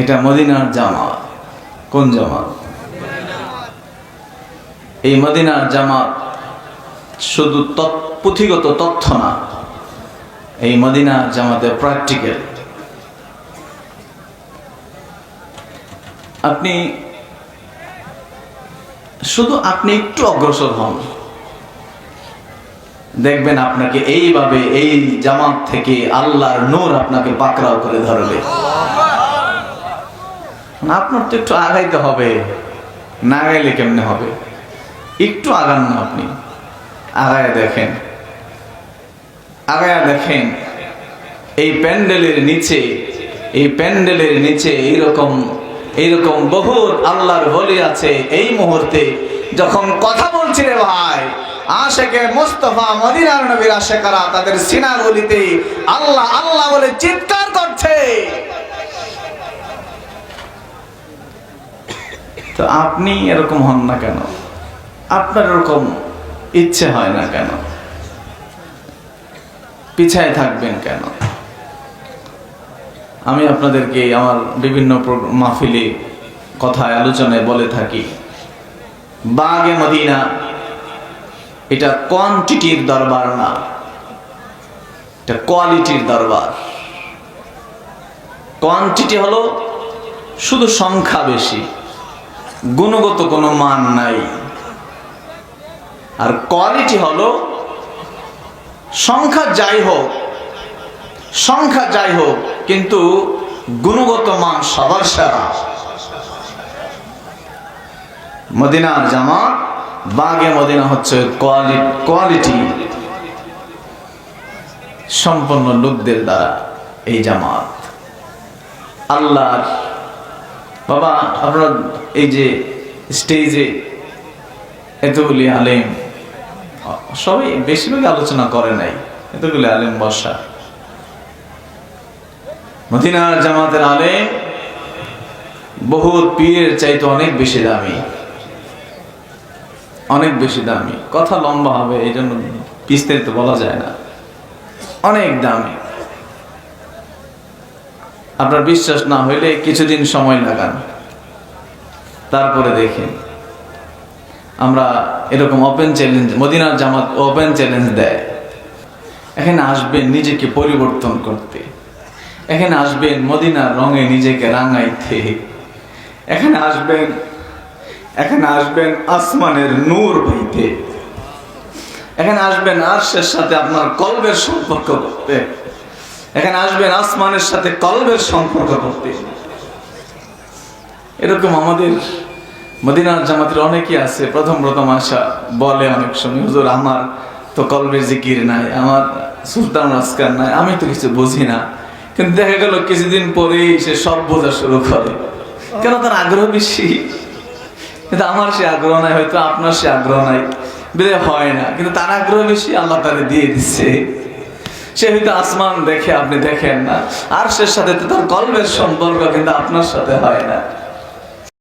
এটা মদিনার জামাত। কোন জামাত? এই মদিনার জামাত শুধু পুঁথিগত তথ্য না, এই মদিনার জামাতে প্র্যাকটিক্যাল আপনি শুধু আপনি একটু অগ্রসর হন। দেখবেন আপনাকে এইভাবে এই জামাত থেকে আল্লাহর নূর আপনাকে পাকড়াও করে ধরবে। আপনার তো একটু আগাইতে হবে। না গাইলে কেমনে হবে? একটু আগান না আপনি। আগায় দেখেন। আগায়া দেখেন। এই প্যান্ডেলের নিচে, এই প্যান্ডেলের নিচে এইরকম এইরকম বহুত আল্লাহর বলি আছে এই মুহূর্তে। যখন কথা বলছি রে ভাই, আশেকে মুস্তফা মদিনার নবীর আশেকারা তাদের সিনাগুলিতে আল্লাহ আল্লাহ বলে চিৎকার করছে। তো আপনি এরকম হন না কেন? আপনার এরকম ইচ্ছে হয় না কেন? পিছায় থাকবেন কেন? আমি আপনাদেরকে আমার বিভিন্ন মাহফিলে কথায়, আলোচনায় বলে থাকি। বাগে মদিনা, এটা কোয়ান্টিটির দরবার না। এটা কোয়ালিটির দরবার। কোয়ান্টিটি হলো শুধু সংখ্যা বেশি। গুণগত কোনো মান নাই। আর কোয়ালিটি হলো, সংখ্যা যাই হোক, সংখ্যা যাই হোক, কিন্তু গুণগত মান সবার সেরা। মদিনার জামাত, বাগে মদিনা হচ্ছে কোয়ালিটি সম্পন্ন লোকদের দ্বারা এই জামাত। আল্লাহর বাবা, আপনার এই যে স্টেজে এতগুলি আলেম, সবাই বেশিরভাগ আলোচনা করে নাই, এতগুলি আলেম বসা। মদিনার জামাতের আলেম বহুত পীরের চাইতে অনেক বেশি দামি। অনেক বেশি দামি। কথা লম্বা হবে এই জন্য বিস্তারিত বলা যায় না। অনেক দামি। আপনার বিশ্বাস না হইলে কিছুদিন সময় লাগান। তারপরে দেখেন, আমরা এরকম ওপেন চ্যালেঞ্জ মদিনার জামাত ওপেন চ্যালেঞ্জ দেয়। এখানে আসবেন নিজেকে পরিবর্তন করতে। এখানে আসবেন মদিনার রঙে নিজেকে রাঙাইতে। এখানে আসবেন এখানে আসবেন আসমানের নূর বইতে। এখানে আসবেন আরশের সাথে আপনার কলবের সম্পর্ক করতে। এখানে আসবেন আসমানের সাথে কলবের সম্পর্ক করতে এরকম আমাদের মদিনার জামাতের অনেকেই আছে, প্রথম প্রথম আসা বলে অনেক সময়, হুজুর, আমার তো কলবের জিকির নাই, আমার সুলতান রাস্কার নাই, আমি তো কিছু বুঝি না। কিন্তু দেখা গেল কিছুদিন পরেই সে সব বোঝা শুরু করে। কেন তার আগ্রহ বেশি? কিন্তু আমার সে আগ্রহ নাই, হয়তো আপনার সে আগ্রহ নাই। বেড়ে হয় না, কিন্তু তার আগ্রহ বেশি, আল্লাহ তারে দিয়ে দিচ্ছে। সে হয়তো আসমান দেখে আপনি দেখেন না আর সে সাথে তার গল্পের সম্পর্ক কিন্তু আপনার সাথে হয় না।